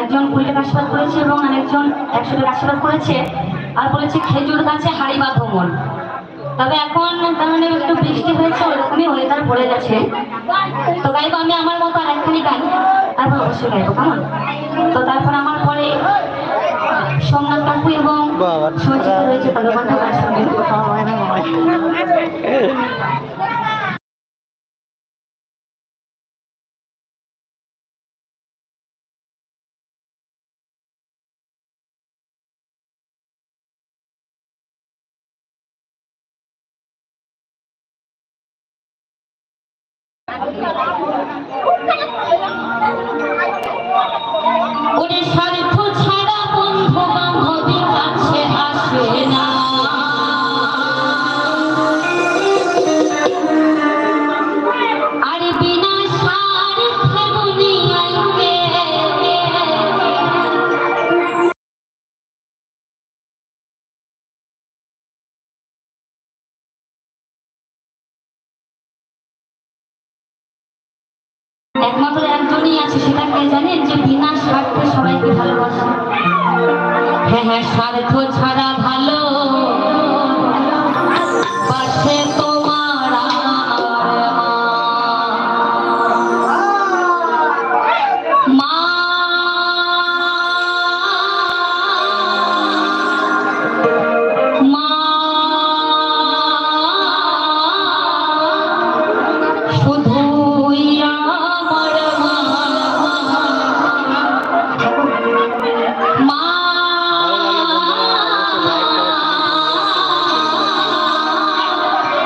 একজন কুড়ি টাকা আশীর্বাদ করেছে এবং আরেকজন একশো টাকা আশীর্বাদ করেছে আর বলেছে খেজুর গাছে হাড়ি বা ভ্রমণ তবে এখন মানে একটু বৃষ্টি হয়েছে ওরকমই ওয়েদার পড়ে গেছে। তো গাইবো আমি আমার মতো আর একখানি গান তারপর অবশ্যই গাইবো কেমন? তো তারপর আমার পরে সোমনাথ কাকু এবং। সঞ্চিতা রয়েছে তাদের কথা গান শুনবেন। ওরে একমাত্র একজনই আছে, সেটা কে জানেন? যে বিনা স্বার্থে সবাইকে ভালোবাসে। হ্যাঁ হ্যাঁ স্বার্থ ছাড়া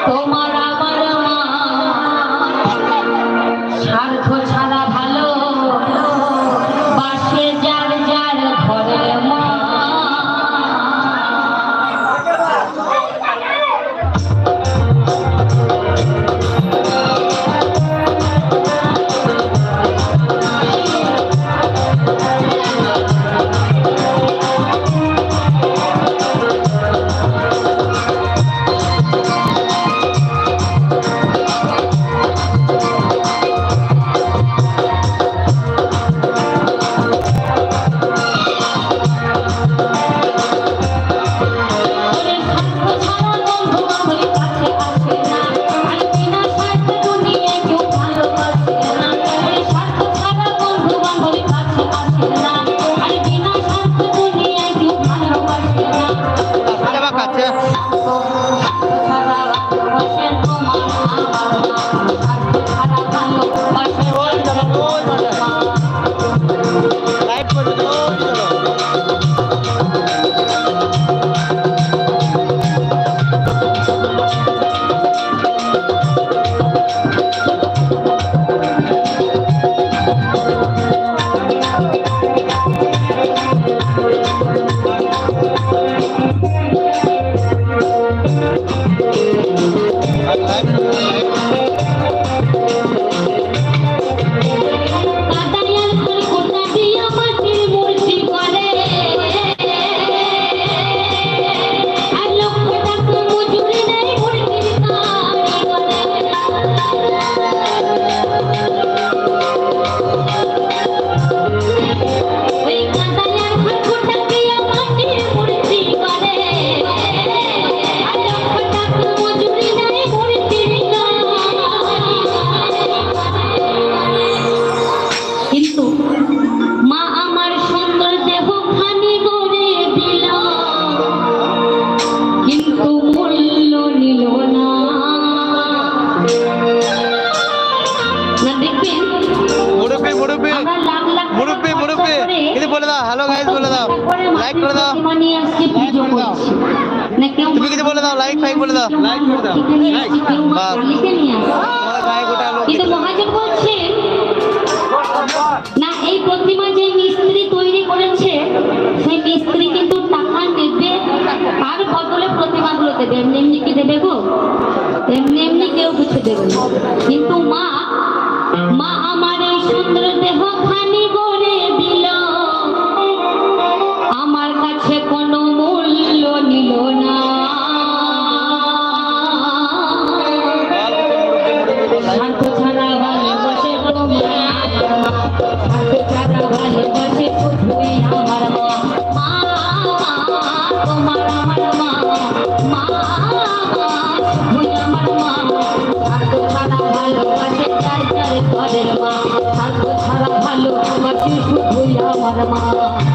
তোমার বলে দাও হ্যালো গাইস বলে দাও লাইক করে দাও। প্রতিমা নিয়ে আসছে পুজো করে দাও। করছে না কেউ তুমি কিছু বলে দাও লাইক ফাইক বলে দাও। লাইক করে দাও। কিন্তু মহাজন বলছেন না এই প্রতিমা যে মিস্ত্রি তৈরি করেছে সেই মিস্ত্রি কিন্তু টাকা নেবে তার বদলে প্রতিমাগুলো দেবে। এমনি এমনি কি দেবে গো? এমনি এমনি কেউ কিছু দেবে কিন্তু মা মা আমার এই সুন্দর দেহ Swagamalam.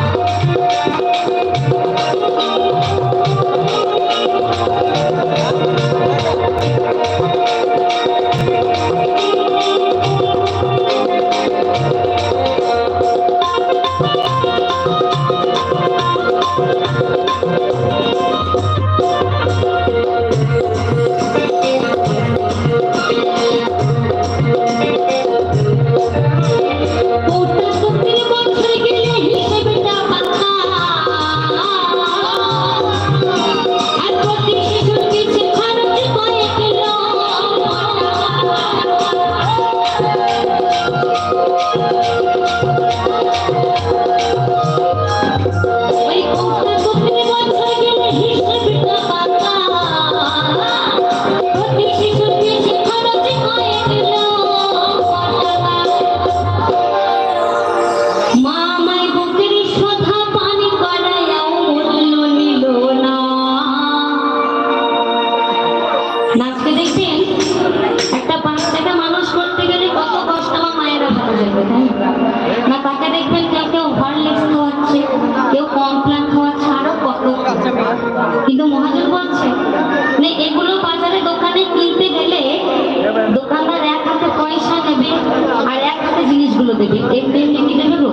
কিন্তু মহাজন বলছে না এগুলো বাজারে দোকানে কিনতে গেলে দোকানদার এক হাতে পয়সা নেবে আর এক হাতে জিনিসগুলো দেবে। এমনি এমনি দেবে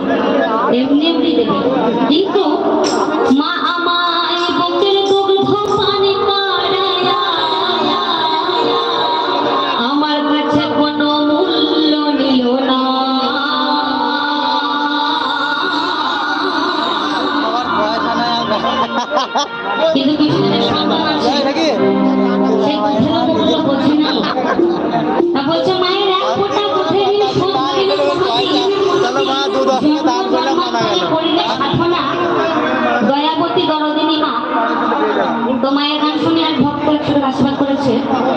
এমনি এমনি দেবে। কিন্তু হচ্ছে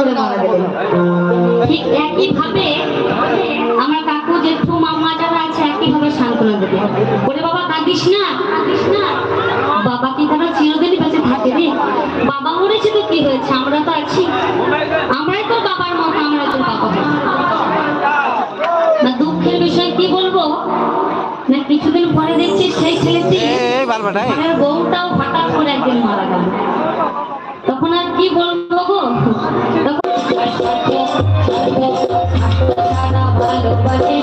আচরণ অনবরণ ঠিক একইভাবে আমার কাকু জেঠু মাম্মা যারা আছে একইভাবে সান্ত্বনা দেবে ওরে বাবা কাঁদিস না কাঁদিস না। বাবা কি তারা চিরদিনই বেঁচে থাকে রে। বাবা মরেছে তো কি হয়েছে? আমরা তো আছি। আমরাই তো বাবার মতো আমরা তো বাবা না দুঃখের বিষয় কি বলব? না কিছুদিন পরে দেখছি সেই ছেলেটি বউটাও হঠাৎ করে একদিন মারা গেল। তখন আর কি বলব গো? ভালোবাসি